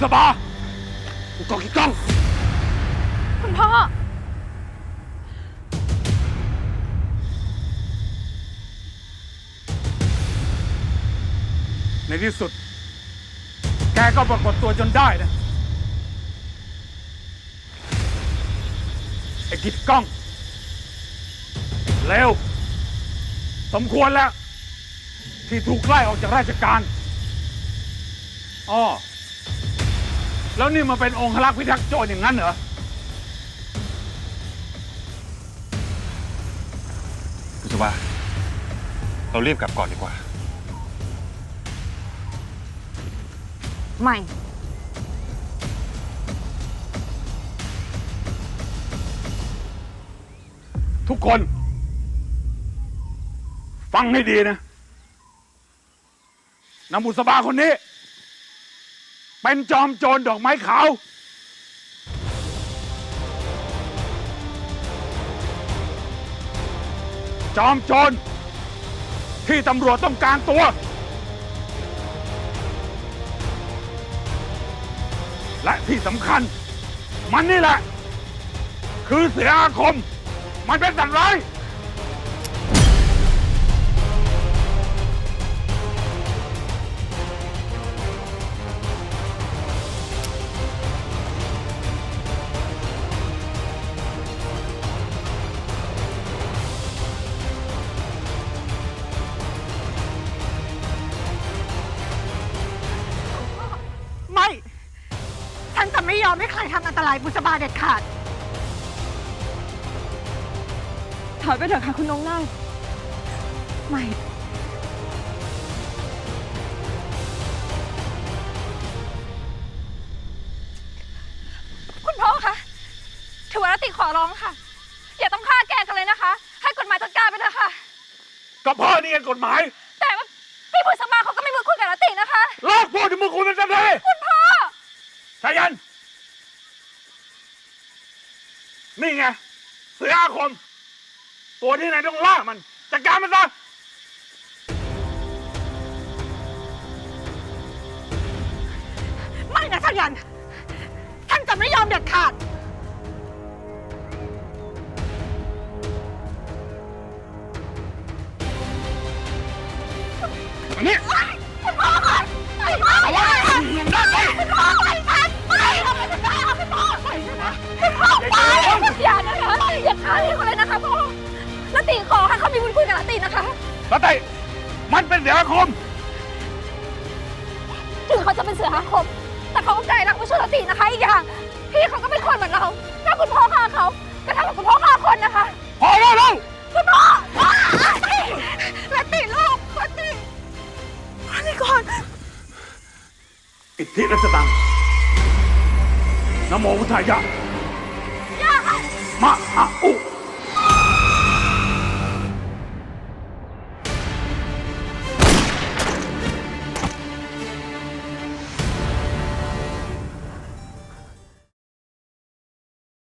ผู้กองขี้กล้องคุณพ่อ ในที่สุด แกก็ปรากฏตัวจนได้นะ ไอ้กิดกล้อง เร็ว สมควรแล้ว ที่ถูกไล่ออกจากราชการ อ้อ แล้วนี่มาเป็นองค์รักษ์พิทักษ์โจรอย่างนั้นเหรอ กุศวาเรารีบกลับก่อนดีกว่า ไม่ ทุกคน ฟังให้ดีนะนางบุษบาคนนี้ เป็นจอมโจรดอกไม้ขาวจอมโจรที่ตำรวจต้องการตัว และที่สำคัญ มันนี่แหละ คือเสืออาคม มันเป็นสัตว์ร้าย ให้ใครทำอันตรายบุษบาเด็ดขาด ถอยไปเถอะค่ะคุณน้องนาคไม่ คุณพ่อคะถือว่ารัตติขอร้องค่ะ อย่าต้องฆ่าแกล้งกันเลยนะคะ ให้กฎหมายจัดการไปเถอะค่ะ ก็เพ่อนี่ไงกฎหมายแต่ว่าพี่บุษบาเขาก็ไม่มือคุยกับรัตตินะคะเลิกพูดถึงมึงคุณเป็นสัตว์เลยคุณพ่อ ชายัน นี่ไง เสืออาคม ตัวที่ไหนต้องล่ามัน จัดการมันซะ ไม่นะชันยัน ท่านจะไม่ยอมเด็ดขาด ฆ่าพี่เขาเลยนะคะพ่อรัตติขอให้เขามีมือคุยกับรัตตินะคะแล้วแต่มันเป็นเสืออาคม ถึงเขาจะเป็นเสืออาคม แต่เขาก็ใจรักไม่ช่วยรัตตินะคะอีกอย่าง พี่เขาก็เป็นคนเหมือนเรา ถ้าคุณพ่อฆ่าเขาก็เท่ากับคุณพ่อฆ่าคนนะคะ พอแล้วลูกคุณพ่อและติลูกและติมานี่ก่อน อิทธิรัชตังนะโมพุทธายะ